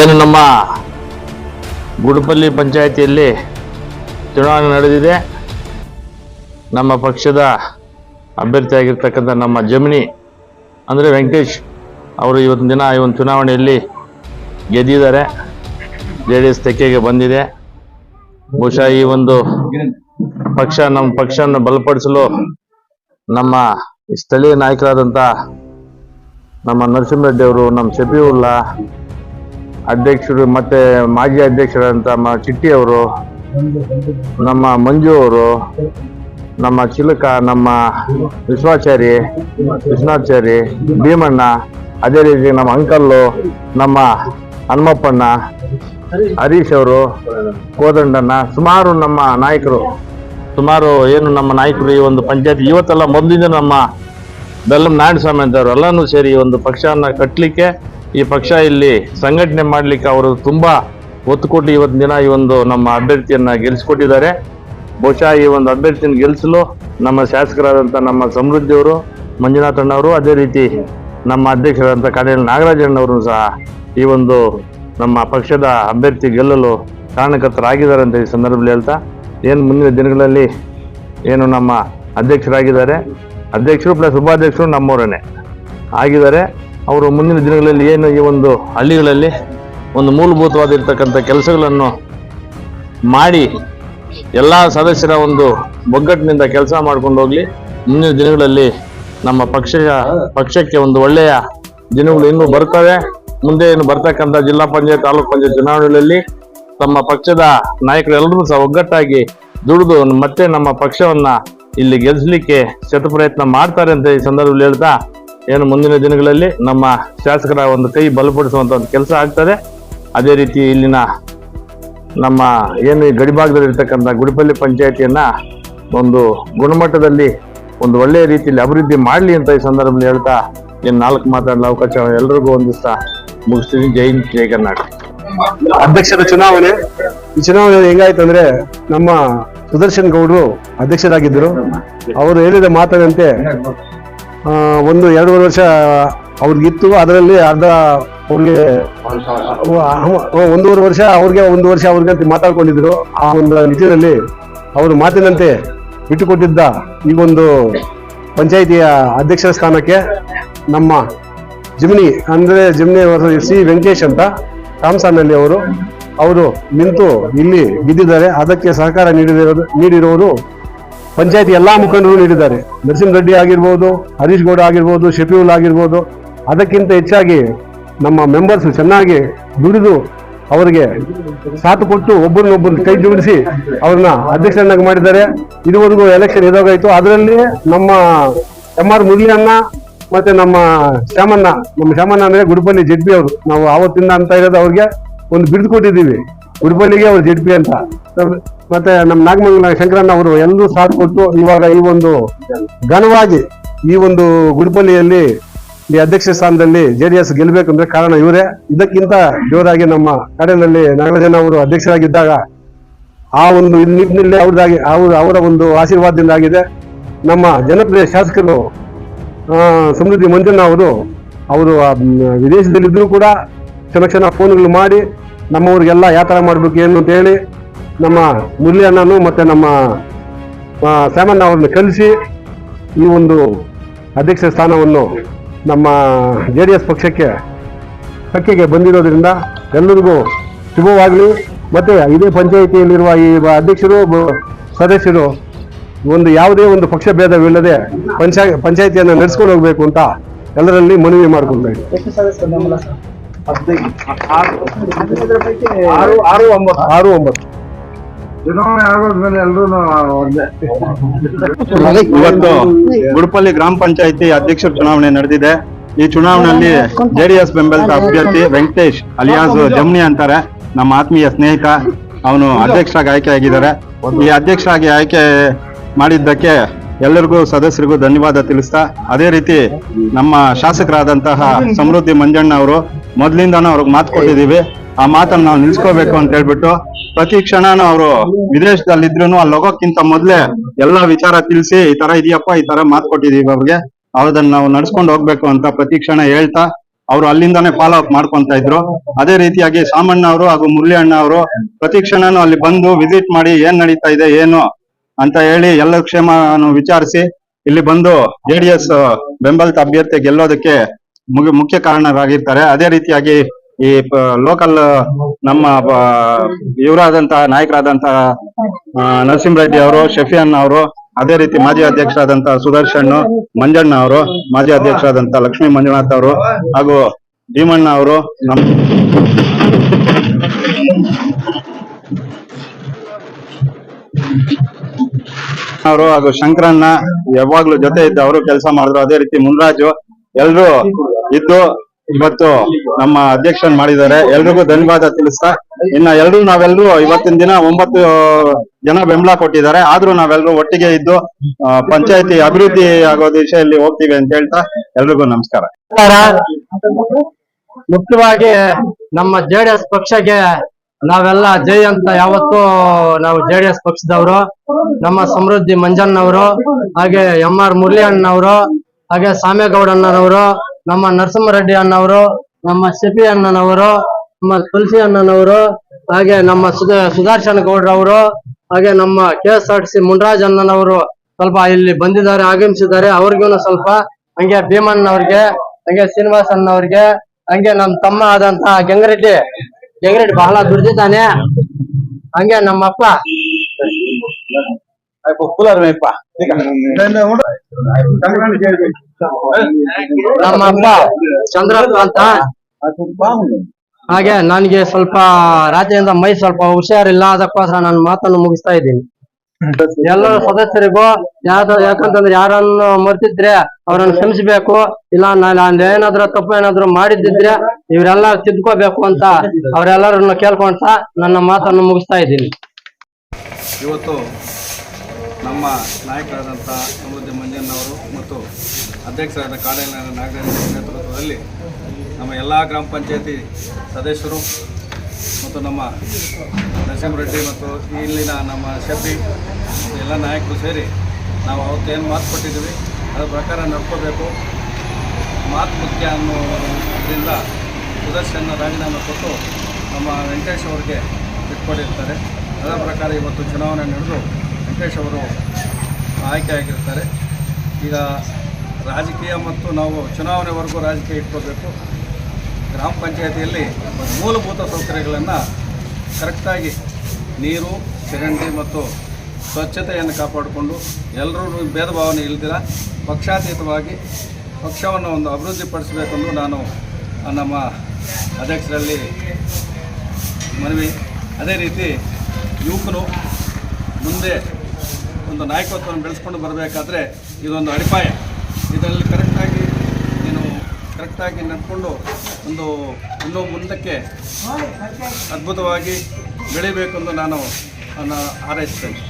ಏನು ನಮ್ಮ ಗುಡುಪಲ್ಲಿ ಪಂಚಾಯಿತಿಯಲ್ಲಿ ಚುನಾವಣೆ ನಡೆದಿದೆ. ನಮ್ಮ ಪಕ್ಷದ ಅಭ್ಯರ್ಥಿಯಾಗಿರ್ತಕ್ಕಂಥ ನಮ್ಮ ಜಮಿನಿ ಅಂದರೆ ವೆಂಕಟೇಶ್ ಅವರು ಇವತ್ತಿನ ದಿನ ಈ ಒಂದು ಚುನಾವಣೆಯಲ್ಲಿ ಗೆದ್ದಿದ್ದಾರೆ. ಜೆ ಡಿ ಎಸ್ ತೆಕ್ಕೆಗೆ ಬಂದಿದೆ. ಬಹುಶಃ ಈ ಒಂದು ಪಕ್ಷ ನಮ್ಮ ಪಕ್ಷವನ್ನು ಬಲಪಡಿಸಲು ನಮ್ಮ ಸ್ಥಳೀಯ ನಾಯಕರಾದಂಥ ನಮ್ಮ ನರಸಿಂಹರೆಡ್ಡಿ ಅವರು, ನಮ್ಮ ಶಫೀವುಲ್ಲಾ ಅಧ್ಯಕ್ಷರು ಮತ್ತೆ ಮಾಜಿ ಅಧ್ಯಕ್ಷರಂತ ಚಿಟ್ಟಿ ಅವರು, ನಮ್ಮ ಮಂಜು ಅವರು, ನಮ್ಮ ಚಿಲಕ, ನಮ್ಮ ವಿಶ್ವಾಚಾರಿ ವಿಶ್ವಾಚಾರಿ ಭೀಮಣ್ಣ, ಅದೇ ರೀತಿ ನಮ್ಮ ಅಂಕಲ್ಲು, ನಮ್ಮ ಹನುಮಪ್ಪಣ್ಣ, ಹರೀಶ್ ಅವರು, ಕೋದಂಡಣ್ಣ, ಸುಮಾರು ನಮ್ಮ ನಾಯಕರು, ಸುಮಾರು ಏನು ನಮ್ಮ ನಾಯಕರು ಈ ಒಂದು ಪಂಚಾಯತ್, ಇವತ್ತೆಲ್ಲ ಮೊದಲಿಂದ ನಮ್ಮ ಬೆಲ್ಲಂ ನಾರಾಯಣಸ್ವಾಮಿ ಅಂತವ್ರು ಎಲ್ಲನೂ ಸೇರಿ ಒಂದು ಪಕ್ಷವನ್ನು ಕಟ್ಟಲಿಕ್ಕೆ ಈ ಪಕ್ಷ ಇಲ್ಲಿ ಸಂಘಟನೆ ಮಾಡಲಿಕ್ಕೆ ಅವರು ತುಂಬ ಒತ್ತು ಕೊಟ್ಟು ಇವತ್ತಿನ ದಿನ ಈ ಒಂದು ನಮ್ಮ ಅಭ್ಯರ್ಥಿಯನ್ನು ಗೆಲ್ಲಿಸ್ಕೊಟ್ಟಿದ್ದಾರೆ. ಬಹುಶಃ ಈ ಒಂದು ಅಭ್ಯರ್ಥಿಯನ್ನು ಗೆಲ್ಲಿಸಲು ನಮ್ಮ ಶಾಸಕರಾದಂಥ ನಮ್ಮ ಸಮೃದ್ಧಿಯವರು ಮಂಜುನಾಥಣ್ಣವರು ಅದೇ ರೀತಿ ನಮ್ಮ ಅಧ್ಯಕ್ಷರಾದಂಥ ಕಾಡೇಲಿ ನಾಗರಾಜಣ್ಣವರು ಸಹ ಈ ಒಂದು ನಮ್ಮ ಪಕ್ಷದ ಅಭ್ಯರ್ಥಿ ಗೆಲ್ಲಲು ಕಾರಣಕರ್ತರಾಗಿದ್ದಾರೆ ಅಂತ ಈ ಸಂದರ್ಭದಲ್ಲಿ ಹೇಳ್ತಾ, ಏನು ಮುಂದಿನ ದಿನಗಳಲ್ಲಿ ಏನು ನಮ್ಮ ಅಧ್ಯಕ್ಷರಾಗಿದ್ದಾರೆ. ಅಧ್ಯಕ್ಷರು ಪ್ಲಸ್ ಉಪಾಧ್ಯಕ್ಷರು ನಮ್ಮೂರನೇ ಆಗಿದ್ದಾರೆ. ಅವರು ಮುಂದಿನ ದಿನಗಳಲ್ಲಿ ಏನು ಈ ಒಂದು ಹಳ್ಳಿಗಳಲ್ಲಿ ಒಂದು ಮೂಲಭೂತವಾಗಿರ್ತಕ್ಕಂಥ ಕೆಲಸಗಳನ್ನು ಮಾಡಿ ಎಲ್ಲ ಸದಸ್ಯರ ಒಂದು ಒಗ್ಗಟ್ಟಿನಿಂದ ಕೆಲಸ ಮಾಡ್ಕೊಂಡು ಹೋಗಲಿ. ಮುಂದಿನ ದಿನಗಳಲ್ಲಿ ನಮ್ಮ ಪಕ್ಷ ಪಕ್ಷಕ್ಕೆ ಒಂದು ಒಳ್ಳೆಯ ದಿನಗಳು ಇನ್ನೂ ಬರ್ತವೆ. ಮುಂದೆ ಏನು ಬರ್ತಕ್ಕಂಥ ಜಿಲ್ಲಾ ಪಂಚಾಯತ್, ತಾಲೂಕು ಪಂಚಾಯತ್ ಚುನಾವಣೆಗಳಲ್ಲಿ ತಮ್ಮ ಪಕ್ಷದ ನಾಯಕರೆಲ್ಲರೂ ಸಹ ಒಗ್ಗಟ್ಟಾಗಿ ದುಡಿದು ಮತ್ತೆ ನಮ್ಮ ಪಕ್ಷವನ್ನ ಇಲ್ಲಿ ಗೆಲ್ಲಿಸಲಿಕ್ಕೆ ಶತಪ್ರಯತ್ನ ಮಾಡ್ತಾರೆ ಅಂತ ಈ ಸಂದರ್ಭದಲ್ಲಿ ಹೇಳ್ತಾ ಏನು ಮುಂದಿನ ದಿನಗಳಲ್ಲಿ ನಮ್ಮ ಶಾಸಕರ ಒಂದು ಕೈ ಬಲಪಡಿಸುವಂತ ಒಂದು ಕೆಲಸ ಆಗ್ತದೆ. ಅದೇ ರೀತಿ ಇಲ್ಲಿನ ನಮ್ಮ ಏನು ಈ ಗಡಿಭಾಗದಲ್ಲಿ ಇರ್ತಕ್ಕಂಥ ಗುಡಿಪಲ್ಲಿ ಪಂಚಾಯತಿಯನ್ನ ಒಂದು ಗುಣಮಟ್ಟದಲ್ಲಿ ಒಂದು ಒಳ್ಳೆಯ ರೀತಿಯಲ್ಲಿ ಅಭಿವೃದ್ಧಿ ಮಾಡಲಿ ಅಂತ ಈ ಸಂದರ್ಭದಲ್ಲಿ ಹೇಳ್ತಾ ಏನು ನಾಲ್ಕು ಮಾತಾಡಲು ಅವಕಾಶ ಎಲ್ರಿಗೂ ಒಂದಿಸ್ತಾ ಮುಗಿಸ್ತೀನಿ. ಜೈ ಜೈ ಕರ್ನಾಟಕ. ಅಧ್ಯಕ್ಷರ ಚುನಾವಣೆ. ಈ ಚುನಾವಣೆ ಹೆಂಗಾಯ್ತು ಅಂದ್ರೆ ನಮ್ಮ ಸುದರ್ಶನ್ ಗೌಡ್ರು ಅಧ್ಯಕ್ಷರಾಗಿದ್ದರು. ಅವರು ಹೇಳಿದ ಮಾತಿನಂತೆ ಆ, ಒಂದು ಎರಡೂವರೆ ವರ್ಷ ಅವ್ರಿಗಿತ್ತು ಅದರಲ್ಲಿ ಅರ್ಧ ಅವ್ರಿಗೆ ಒಂದೂವರೆ ವರ್ಷ ಅವ್ರಿಗೆ ಒಂದು ವರ್ಷ ಅವ್ರಿಗೆ ಅಂತ ಮಾತಾಡ್ಕೊಂಡಿದ್ರು. ಆ ಒಂದು ನಿಟ್ಟಿನಲ್ಲಿ ಅವರು ಮಾತಿನಂತೆ ಬಿಟ್ಟುಕೊಟ್ಟಿದ್ದ ಈ ಒಂದು ಪಂಚಾಯಿತಿಯ ಅಧ್ಯಕ್ಷರ ಸ್ಥಾನಕ್ಕೆ ನಮ್ಮ ಜಿಮ್ನಿ ಅಂದರೆ ಜಿಮ್ನಿ ಸಿ ವೆಂಕಟೇಶ್ ಅಂತ ಕಾಮಸಾನಲ್ಲಿ ಅವರು ಅವರು ನಿಂತು ಇಲ್ಲಿ ಬಿದ್ದಿದ್ದಾರೆ. ಅದಕ್ಕೆ ಸಹಕಾರ ನೀಡಿದ ನೀಡಿರುವರು ಪಂಚಾಯತಿ ಎಲ್ಲ ಮುಖಂಡರು ನೀಡಿದ್ದಾರೆ. ನರಸಿಂಹ ರೆಡ್ಡಿ ಆಗಿರ್ಬೋದು, ಹರೀಶ್ ಗೌಡ ಆಗಿರ್ಬೋದು, ಶಫೀವುಲ್ ಆಗಿರ್ಬೋದು, ಅದಕ್ಕಿಂತ ಹೆಚ್ಚಾಗಿ ನಮ್ಮ ಮೆಂಬರ್ಸ್ ಚೆನ್ನಾಗಿ ದುಡಿದು ಅವರಿಗೆ ಸಾಥ್ ಕೊಟ್ಟು ಒಬ್ಬರನ್ನೊಬ್ಬರು ಕೈ ಜೋಡಿಸಿ ಅವ್ರನ್ನ ಅಧ್ಯಕ್ಷರನ್ನಾಗಿ ಮಾಡಿದ್ದಾರೆ. ಇದುವರೆಗೂ ಎಲೆಕ್ಷನ್ ಇದಾಗಾಯಿತು ಅದರಲ್ಲಿ ನಮ್ಮ ಎಂ ಆರ್ ಮುರಳಿ ಅಣ್ಣ ಮತ್ತೆ ನಮ್ಮ ಶ್ಯಾಮಣ್ಣ ನಮ್ಮ ಶ್ಯಾಮಣ್ಣ ಅಂದ್ರೆ ಗುಡಿಪಲ್ಲಿ ಜೆಡ್ ಪಿ ಅವರು. ನಾವು ಆವತ್ತಿಂದ ಅಂತ ಇರೋದು ಅವ್ರಿಗೆ ಒಂದು ಬಿಡ್ದು ಕೊಟ್ಟಿದ್ದೀವಿ. ಗುಡುಪಲ್ಲಿಗೆ ಅವ್ರು ಜೆಡ್ ಪಿ ಅಂತ. ಮತ್ತೆ ನಮ್ಮ ನಾಗಮಂಗಲ ಶಂಕರಣ್ಣ ಅವರು ಎಲ್ಲರೂ ಸಾಥ್ ಕೊಟ್ಟು ಇವಾಗ ಈ ಒಂದು ಘನವಾಗಿ ಈ ಒಂದು ಗುಡಿಪಲ್ಲಿಯಲ್ಲಿ ಈ ಅಧ್ಯಕ್ಷ ಸ್ಥಾನದಲ್ಲಿ ಜೆ ಡಿ ಎಸ್ ಗೆಲ್ಲಬೇಕಂದ್ರೆ ಕಾರಣ ಇವರೇ. ಇದಕ್ಕಿಂತ ಜೋರಾಗಿ ನಮ್ಮ ಕಡೆಯಲ್ಲಿ ನಾಗರಾಜನ ಅವರು ಅಧ್ಯಕ್ಷರಾಗಿದ್ದಾಗ ಆ ಒಂದು ನಿಟ್ಟಿನಲ್ಲಿ ಅವ್ರದಾಗಿ ಅವರು ಅವರ ಒಂದು ಆಶೀರ್ವಾದದಿಂದ ಆಗಿದೆ. ನಮ್ಮ ಜನಪ್ರಿಯ ಶಾಸಕರು ಸಮೃದ್ಧಿ ಮಂಜಣ್ಣ ಅವರು ಅವರು ವಿದೇಶದಲ್ಲಿದ್ದರೂ ಕೂಡ ಕ್ಷಣ ಕ್ಷಣ ಫೋನ್ಗಳು ಮಾಡಿ ನಮ್ಮವ್ರಿಗೆಲ್ಲ ಯಾವ ಥರ ಮಾಡಬೇಕು ಏನು ಅಂತ ಹೇಳಿ ನಮ್ಮ ಮುರಳಿ ಅಣ್ಣನು ಮತ್ತು ನಮ್ಮ ಸ್ಯಾಮಣ್ಣ ಅವ್ರನ್ನ ಕಲಿಸಿ ಈ ಒಂದು ಅಧ್ಯಕ್ಷ ಸ್ಥಾನವನ್ನು ನಮ್ಮ ಜೆ ಡಿ ಎಸ್ ಪಕ್ಷಕ್ಕೆ ಹಕ್ಕಿಗೆ ಬಂದಿರೋದ್ರಿಂದ ಎಲ್ಲರಿಗೂ ಶುಭವಾಗಲಿ. ಮತ್ತು ಇದೇ ಪಂಚಾಯಿತಿಯಲ್ಲಿರುವ ಈ ಅಧ್ಯಕ್ಷರು ಬ- ಸದಸ್ಯರು ಒಂದು ಯಾವುದೇ ಒಂದು ಪಕ್ಷ ಭೇದವಿಲ್ಲದೆ ಪಂಚಾಯ ಪಂಚಾಯಿತಿಯನ್ನು ನಡೆಸ್ಕೊಂಡು ಹೋಗಬೇಕು ಅಂತ ಎಲ್ಲರಲ್ಲಿ ಮನವಿ ಮಾಡಿಕೊಳ್ಬೇಕು ಆರು ಒಂಬತ್ತು. ಚುನಾವಣೆ ಆಗೋದ್ಮೇಲೆ ಎಲ್ರು ಇವತ್ತು ಗುಡುಪಲ್ಲಿ ಗ್ರಾಮ ಪಂಚಾಯತಿ ಅಧ್ಯಕ್ಷರ ಚುನಾವಣೆ ನಡೆದಿದೆ. ಈ ಚುನಾವಣೆಯಲ್ಲಿ ಜೆಡಿಎಸ್ ಬೆಂಬಲಿತ ಅಭ್ಯರ್ಥಿ ವೆಂಕಟೇಶ್ ಅಲಿಯಾಸ್ ಜಮ್ನಿ ಅಂತಾರೆ. ನಮ್ಮ ಆತ್ಮೀಯ ಸ್ನೇಹಿತ, ಅವನು ಅಧ್ಯಕ್ಷರಾಗಿ ಆಯ್ಕೆಯಾಗಿದ್ದಾರೆ. ಈ ಅಧ್ಯಕ್ಷರಾಗಿ ಆಯ್ಕೆ ಮಾಡಿದ್ದಕ್ಕೆ ಎಲ್ಲರಿಗೂ ಸದಸ್ಯರಿಗೂ ಧನ್ಯವಾದ ತಿಳಿಸ್ತಾ, ಅದೇ ರೀತಿ ನಮ್ಮ ಶಾಸಕರಾದಂತಹ ಸಮೃದ್ಧಿ ಮಂಜಣ್ಣ ಅವರು ಮೊದಲಿಂದಾನು ಅವ್ರಿಗೆ ಮಾತು ಕೊಟ್ಟಿದ್ದೀವಿ. ಆ ಮಾತನ್ನ ನಾವು ನಿಲ್ಸ್ಕೋಬೇಕು ಅಂತ ಹೇಳ್ಬಿಟ್ಟು ಪ್ರತಿ ಕ್ಷಣನೂ ಅವರು ವಿದೇಶದಲ್ಲಿದ್ರು ಅಲ್ಲಿ ಹೋಗೋಕ್ಕಿಂತ ಮೊದ್ಲೇ ಎಲ್ಲಾ ವಿಚಾರ ತಿಳಿಸಿ, ಈ ತರ ಇದೆಯಪ್ಪ, ಈ ತರ ಮಾತು ಕೊಟ್ಟಿದೀವಿ ಅವ್ರಿಗೆ. ಅದನ್ನ ನಾವು ನಡ್ಸ್ಕೊಂಡು ಹೋಗ್ಬೇಕು ಅಂತ ಪ್ರತಿ ಕ್ಷಣ ಹೇಳ್ತಾ, ಅವರು ಅಲ್ಲಿಂದಾನೇ ಫಾಲೋ ಅಪ್ ಮಾಡ್ಕೊಂತ ಇದ್ರು. ಅದೇ ರೀತಿಯಾಗಿ ಸಾಮಣ್ಣ ಅವರು ಹಾಗೂ ಮುರಳಿ ಅಣ್ಣ ಅವರು ಪ್ರತಿ ಕ್ಷಣನೂ ಅಲ್ಲಿ ಬಂದು ವಿಸಿಟ್ ಮಾಡಿ ಏನ್ ನಡೀತಾ ಇದೆ, ಏನು ಅಂತ ಹೇಳಿ ಎಲ್ಲ ಕ್ಷೇಮ ವಿಚಾರಿಸಿ, ಇಲ್ಲಿ ಬಂದು ಜೆಡಿಎಸ್ ಬೆಂಬಲಿತ ಅಭ್ಯರ್ಥಿ ಗೆಲ್ಲೋದಕ್ಕೆ ಮುಖ್ಯ ಕಾರಣರಾಗಿರ್ತಾರೆ. ಅದೇ ರೀತಿಯಾಗಿ ಈ ಲೋಕಲ್ ನಮ್ಮ ಇವರಾದಂತಹ ನಾಯಕರಾದಂತಹ ನರಸಿಂಹರೆಡ್ಡಿ ಅವರು ಶಫಿಯನ್ ಅವರು, ಅದೇ ರೀತಿ ಮಾಜಿ ಅಧ್ಯಕ್ಷರಾದಂತಹ ಸುದರ್ಶನ್ ಮಂಜಣ್ಣ ಅವರು, ಮಾಜಿ ಅಧ್ಯಕ್ಷರಾದಂತಹ ಲಕ್ಷ್ಮೀ ಮಂಜುನಾಥ್ ಅವರು ಹಾಗೂ ಭೀಮಣ್ಣ ಅವರು ನಮ್ಮ ಅವರು ಹಾಗೂ ಶಂಕರಣ್ಣ, ಯಾವಾಗ್ಲೂ ಜೊತೆ ಇದ್ದ ಅವರು ಕೆಲಸ ಮಾಡಿದ್ರು. ಅದೇ ರೀತಿ ಮುನ್ರಾಜು, ಎಲ್ರು ಇದ್ದು ಇವತ್ತು ನಮ್ಮ ಅಧ್ಯಕ್ಷನ್ ಮಾಡಿದ್ದಾರೆ. ಎಲ್ರಿಗೂ ಧನ್ಯವಾದ ತಿಳಿಸ್ತಾ. ಇನ್ನ ಎಲ್ರು ನಾವೆಲ್ಲರೂ ಇವತ್ತಿನ ದಿನ ಒಂಬತ್ತು ಜನ ಬೆಂಬಲ ಕೊಟ್ಟಿದ್ದಾರೆ. ಆದ್ರೂ ನಾವೆಲ್ಲರೂ ಒಟ್ಟಿಗೆ ಇದ್ದು ಪಂಚಾಯತಿ ಅಭಿವೃದ್ಧಿ ಆಗೋ ದಿಶೆಯಲ್ಲಿ ಹೋಗ್ತೀವಿ ಅಂತ ಹೇಳ್ತಾ ಎಲ್ರಿಗೂ ನಮಸ್ಕಾರ. ಮುಖ್ಯವಾಗಿ ನಮ್ಮ ಜೆಡಿಎಸ್ ಪಕ್ಷಕ್ಕೆ ನಾವೆಲ್ಲ ಜೈ ಅಂತ ಯಾವತ್ತೂ ನಾವು ಜೆಡಿಎಸ್ ಪಕ್ಷದವರು, ನಮ್ಮ ಸಮೃದ್ಧಿ ಮಂಜಣ್ಣವರು, ಹಾಗೆ ಎಂ ಆರ್ ಮುರಳಿ ಅಣ್ಣವರು ಹಾಗೆ ಸಾಮೇಗೌಡ ಅಣ್ಣನವರು ನಮ್ಮ ನರಸಿಂಹರೆಡ್ಡಿ ಅಣ್ಣವರು, ನಮ್ಮ ಸಿಪಿ ಅಣ್ಣನವರು, ನಮ್ಮ ತುಳಸಿ ಅಣ್ಣನವರು, ಹಾಗೆ ನಮ್ಮ ಸುದರ್ಶನ ಗೌಡ್ರವರು ಹಾಗೆ ನಮ್ಮ K S R C Munraj ಅಣ್ಣನವರು ಸ್ವಲ್ಪ ಇಲ್ಲಿ ಬಂದಿದ್ದಾರೆ, ಆಗಮಿಸಿದ್ದಾರೆ. ಅವ್ರಿಗೂ ಸ್ವಲ್ಪ ಹಂಗೆ ಭೀಮಣ್ಣವ್ರಿಗೆ ಹಂಗೆ ಶ್ರೀನಿವಾಸ್ ಅಣ್ಣವ್ರಿಗೆ ಹಂಗೆ ನಮ್ಮ ತಮ್ಮ ಆದಂತ ಗಂಗರೆಡ್ಡಿ. ಗಂಗರೆಡ್ಡಿ ಬಹಳ ದುಡ್ದಿದ್ದಾನೆ. ಹಂಗೆ ನಮ್ಮಪ್ಪ ನಮ್ಮಪ್ಪ ಚಂದ್ರಪ್ಪ ಅಂತ. ಹಾಗೆ ನನಗೆ ಸ್ವಲ್ಪ ರಾತ್ರಿಯಿಂದ ಮೈ ಸ್ವಲ್ಪ ಹುಷಾರಿಲ್ಲ ಅದಕ್ಕೋಸ್ಕರ ನಾನು ಮಾತನ್ನು ಮುಗಿಸ್ತಾ ಇದ್ದೀನಿ. ಎಲ್ಲ ಸದಸ್ಯರಿಗೂ ಯಾವ್ದು ಯಾಕಂತಂದ್ರೆ ಯಾರನ್ನು ಮರ್ತಿದ್ರೆ ಅವರನ್ನು ಕ್ಷಮಿಸಬೇಕು ಇಲ್ಲ ನಾನು ಏನಾದ್ರು ತಪ್ಪು ಏನಾದ್ರು ಮಾಡಿದ್ದಿದ್ರೆ ಇವರೆಲ್ಲ ತಿದ್ಕೋಬೇಕು ಅಂತ ಅವರೆಲ್ಲರನ್ನು ಕೇಳ್ಕೊಂತ ನನ್ನ ಮಾತನ್ನು ಮುಗಿಸ್ತಾ ಇದ್ದೀನಿ. ಇವತ್ತು ನಮ್ಮ ನಾಯಕರಾದಂಥ ಸಮೃದ್ಧಿ ಮಂಜಣ್ಣವರು ಮತ್ತು ಅಧ್ಯಕ್ಷರಾದ ಕಾಡೇನ ನಾಗರಾಜ್ ನೇತೃತ್ವದಲ್ಲಿ ನಮ್ಮ ಎಲ್ಲ ಗ್ರಾಮ ಪಂಚಾಯತಿ ಸದಸ್ಯರು ಮತ್ತು ನಮ್ಮ ನರಸಿಂಹರೆಡ್ಡಿ ಮತ್ತು ಇಲ್ಲಿನ ನಮ್ಮ ಶಬ್ಬಿ ಎಲ್ಲ ನಾಯಕರು ಸೇರಿ ನಾವು ಅವತ್ತೇನು ಮಾತು ಕೊಟ್ಟಿದ್ದೀವಿ, ಅದರ ಪ್ರಕಾರ ನಡ್ಕೋಬೇಕು. ಮಾತು ಮುಖ್ಯ ಅನ್ನೋದ್ರಿಂದ ಸುದರ್ಶನ ರಾಜೀನಾಮೆ ಕೊಟ್ಟು ನಮ್ಮ ವೆಂಕಟೇಶ್ ಅವರಿಗೆ ಬಿಟ್ಕೊಟ್ಟಿರ್ತಾರೆ ಅದರ ಪ್ರಕಾರ ಇವತ್ತು ಚುನಾವಣೆ ನಡೆದು ವೆಂಕಟೇಶ್ ಅವರು ಆಯ್ಕೆಯಾಗಿರ್ತಾರೆ. ಈಗ ರಾಜಕೀಯ ಮತ್ತು ನಾವು ಚುನಾವಣೆವರೆಗೂ ರಾಜಕೀಯ ಇಟ್ಕೋಬೇಕು. ಗ್ರಾಮ ಪಂಚಾಯತಿಯಲ್ಲಿ ಮೂಲಭೂತ ಸೌಕರ್ಯಗಳನ್ನು ಕರೆಕ್ಟಾಗಿ ನೀರು, ಚರಂಡಿ ಮತ್ತು ಸ್ವಚ್ಛತೆಯನ್ನು ಕಾಪಾಡಿಕೊಂಡು ಎಲ್ಲರೂ ಭೇದ ಭಾವನೆ ಇಲ್ದಿರ ಪಕ್ಷಾತೀತವಾಗಿ ಪಕ್ಷವನ್ನು ಒಂದು ಅಭಿವೃದ್ಧಿಪಡಿಸಬೇಕೆಂದು ನಾನು ನಮ್ಮ ಅಧ್ಯಕ್ಷರಲ್ಲಿ ಮನವಿ. ಅದೇ ರೀತಿ ಯುವಕರು ಮುಂದೆ ಒಂದು ನಾಯಕತ್ವವನ್ನು ಬೆಳೆಸ್ಕೊಂಡು ಬರಬೇಕಾದ್ರೆ ಇದೊಂದು ಅಡಿಪಾಯ. ಇದರಲ್ಲಿ ಕರೆಕ್ಟಾಗಿ ನೀನು ಕರೆಕ್ಟಾಗಿ ನಡ್ಕೊಂಡು ಒಂದು ಇನ್ನೂ ಮುಂದಕ್ಕೆ ಅದ್ಭುತವಾಗಿ ಬೆಳಿಬೇಕೆಂದು ನಾನು ಹಾರೈಸ್ತೇನೆ.